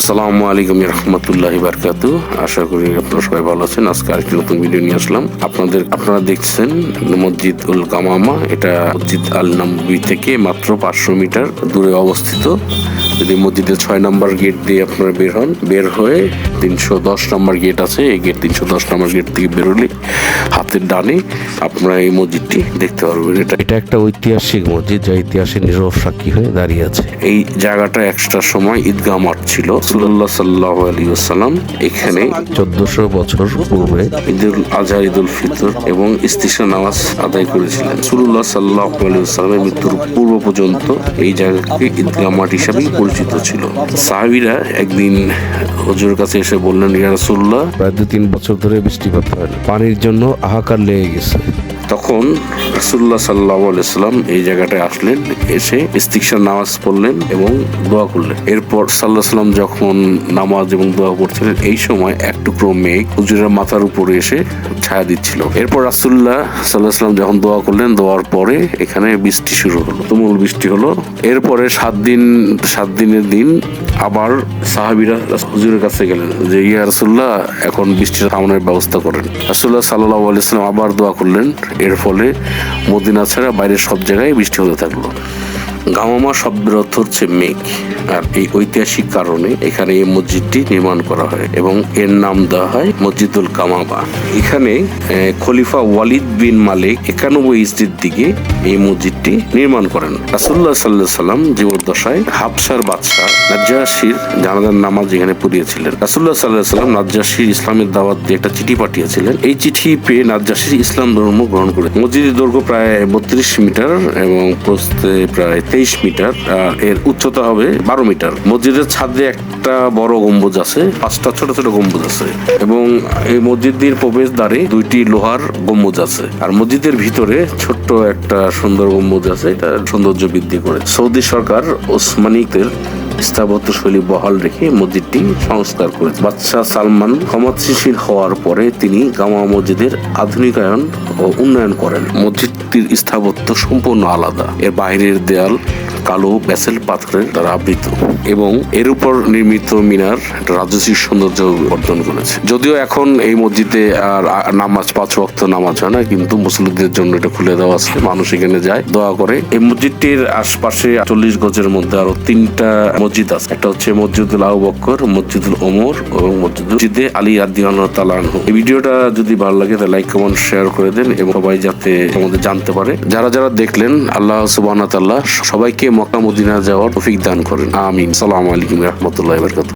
আসসালামু আলাইকুম রহমতুল্লাহ বারকাত আশা করি আপনারা সবাই ভালো আছেন। আজকে আরেকটি নতুন ভিডিও নিয়ে আসলাম। আপনাদের আপনারা দেখছেন মসজিদ উল কামামা এটা মসজিদ আল নাম্বি থেকে মাত্র পাঁচশো মিটার দূরে অবস্থিত। যদি মসজিদের ছয় নম্বর গেট দিয়ে আপনারা বের হন বের হয়ে তিনশো দশ নম্বর গেট আছে এই গেট তিনশো দশ নম্বর গেট থেকে বেরোলে হাতের ডানে আপনারা এই মসজিদটি দেখতে পারবেন। এটা এটা একটা ঐতিহাসিক মসজিদ যা ইতিহাসের নীরব সাক্ষী হয়ে দাঁড়িয়ে আছে। এই জায়গাটা একটার সময় ঈদগাহ মাঠ ছিল। সুল্লাহ সাল্লাহ আলী আসসালাম এখানে চোদ্দশো বছর পূর্বে ঈদুল আজহা ঈদুল ফিতর এবং ইস্তিসা নামাজ আদায় করেছিলেন। সুরুল্লাহ সাল্লাহ আলাইসাল্লামের মৃত্যুর পূর্ব পর্যন্ত এই জায়গাকে ঈদগাহ মাঠ হিসাবেই পরিচিত ছিল। সাহাবিরা একদিন হজুরের কাছে এসে বললেন ইয়া রাসূলুল্লাহ প্রায় দু তিন বছর ধরে বৃষ্টিপাত হয়। পানির জন্য হাহাকার লেগে গেছে। তখন রাসুল্লাহ সাল্লাহ আলাইসাল্লাম এই জায়গাটায় আসলেন এসে ইস্তিকসার নামাজ পড়লেন এবং দোয়া করলেন। এরপর সাল্লাহ সাল্লাম যখন নামাজ এবং দোয়া করছিলেন এই সময় এক টুকরো মেঘ হুজুরের মাথার উপরে এসে ছায়া দিচ্ছিল। এরপর রাসুল্লাহ সাল্লাহ সাল্লাম যখন দোয়া করলেন দোয়ার পরে এখানে বৃষ্টি শুরু হলো তুমুল বৃষ্টি হলো। এরপরে সাত দিন সাত দিনের দিন আবার সাহাবিরা হুজুরের কাছে গেলেন যে, ইয়া রাসুল্লাহ এখন বৃষ্টির থামানোর ব্যবস্থা করেন। রাসুল্লাহ সাল্লাহ আলিয়াল্লাম আবার দোয়া করলেন। এর ফলে মদিনা ছাড়া বাইরের সব জায়গায় বৃষ্টি হতে থাকল। গামামা শব্দের অর্থ হচ্ছে মেঘ। আর এই ঐতিহাসিক কারণে এখানে এই মসজিদটি নির্মাণ করা হয় এবং এর নাম দেওয়া হয় মসজিদুল কামাবা এখানে খলিফা ওয়ালিদ বিন মালিক একানব্বই ইস্তির দিকে এই মসজিদটি নির্মাণ করেন। রাসুল্লাহ সাল্লাহ সাল্লাম জীবদ্দশায় হাফসার বাদশাহ নাজ্জাসির জানাজার নামাজ এখানে পড়িয়েছিলেন। রাসুল্লাহ সাল্লাহ সাল্লাম নাজ্জাসির ইসলামের দাওয়াত দিয়ে একটা চিঠি পাঠিয়েছিলেন। এই চিঠি পেয়ে নাজ্জাসির ইসলাম ধর্ম গ্রহণ করে মসজিদের দৈর্ঘ্য প্রায় বত্রিশ মিটার এবং প্রস্থে প্রায় তেইশ মিটার এর উচ্চতা হবে বারো মিটার। মসজিদের ছাদে একটা বড় গম্বুজ আছে, পাঁচটা ছোট ছোট গম্বুজ আছে। এবং এই মসজিদের প্রবেশ দ্বারে দুইটি লোহার গম্বুজ আছে। আর মসজিদের ভিতরে ছোট্ট একটা সুন্দর গম্বুজ আছে, এটা সৌন্দর্য বৃদ্ধি করে সৌদি সরকার ওসমানিকদের স্থাপত্য শৈলী বহাল রেখে মসজিদটি সংস্কার করেছে। বাদশাহ সালমান ক্ষমতাশীল হওয়ার পরে তিনি গামা মসজিদের আধুনিকায়ন ও উন্নয়ন করেন। মসজিদটির স্থাপত্য সম্পূর্ণ আলাদা। এর বাইরের দেয়াল কালো ব্যাসেল পাথরের দ্বারা আবৃত এবং এর উপর নির্মিত মিনার একটা রাজস্বিক সৌন্দর্য অর্জন করেছে। যদিও এখন এই মসজিদে আর নামাজ, পাঁচ ওয়াক্ত নামাজ হয় না, কিন্তু মুসলিমদের জন্য এটা খুলে দেওয়া আছে। মানুষ এখানে যায়, দোয়া করে। এই মসজিদটির আশপাশে চল্লিশ গজের মধ্যে আরও তিনটা মসজিদ আছে। একটা হচ্ছে মসজিদুল আবু বক্কর, মসজিদুল ওমর এবং মসজিদে আলী আদিয়ান তালানহু এই ভিডিওটা যদি ভালো লাগে, তাহলে লাইক, কমেন্ট, শেয়ার করে দেন এবং সবাই যাতে আমাদের জানতে পারে। যারা যারা দেখলেন, আল্লাহ সুবাহ সবাইকে মক্কা মদিনা যাওয়ার তৌফিক দান করেন। আমিন। সালাম আলাইকুম রহমতুল্লাহ বরকাত